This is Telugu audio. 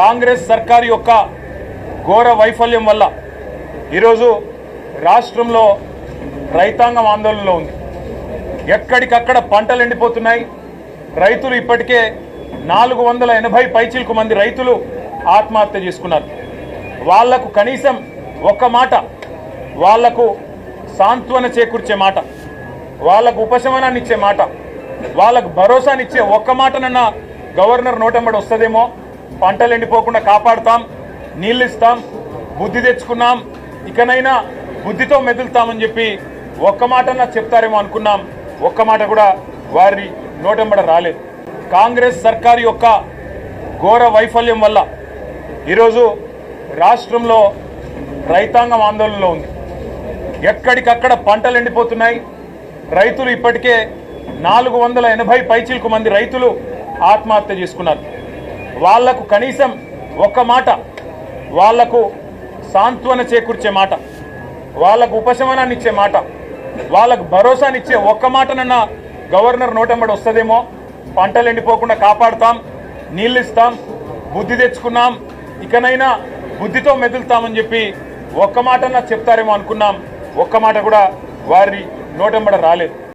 కాంగ్రెస్ సర్కారు యొక్క ఘోర వైఫల్యం వల్ల ఈరోజు రాష్ట్రంలో రైతాంగం ఆందోళనలో ఉంది. ఎక్కడికక్కడ పంటలు ఎండిపోతున్నాయి. రైతులు ఇప్పటికే నాలుగు వందల ఎనభై పైచిలకు మంది రైతులు ఆత్మహత్య చేసుకున్నారు. వాళ్ళకు కనీసం ఒక్క మాట వాళ్ళకు సాంత్వన చేకూర్చే మాట వాళ్ళకు ఉపశమనాన్ని ఇచ్చే మాట వాళ్ళకు భరోసానిచ్చే ఒక్క మాటనన్నా గవర్నర్ నోటంబడి వస్తుందేమో? పంటలు ఎండిపోకుండా కాపాడుతాం నీళ్ళు ఇస్తాం బుద్ధి తెచ్చుకున్నాం ఇకనైనా బుద్ధితో మెదులుతామని చెప్పి ఒక్క మాటన్నా చెప్తారేమో అనుకున్నాం. ఒక్క మాట కూడా వారి నోటంబడ రాలేదు. కాంగ్రెస్ సర్కారు యొక్క ఘోర వైఫల్యం వల్ల ఈరోజు రాష్ట్రంలో రైతాంగం ఆందోళనలో ఉంది. ఎక్కడికక్కడ పంటలు ఎండిపోతున్నాయి. రైతులు ఇప్పటికే నాలుగు వందల ఎనభై పైచిలకు మంది రైతులు ఆత్మహత్య చేసుకున్నారు. వాళ్ళకు కనీసం ఒక్క మాట వాళ్ళకు సాంత్వన చేకూర్చే మాట వాళ్ళకు ఉపశమనాన్ని ఇచ్చే మాట వాళ్ళకు భరోసానిచ్చే ఒక్క మాటనన్నా గవర్నర్ నోటెంబడి వస్తుందేమో. పంటలు ఎండిపోకుండా కాపాడుతాం నీళ్ళు ఇస్తాం బుద్ధి తెచ్చుకున్నాం ఇకనైనా బుద్ధితో మెదులుతామని చెప్పి ఒక్క మాటన్నా చెప్తారేమో అనుకున్నాం. ఒక్క మాట కూడా వారి నోటెంబడ రాలేదు.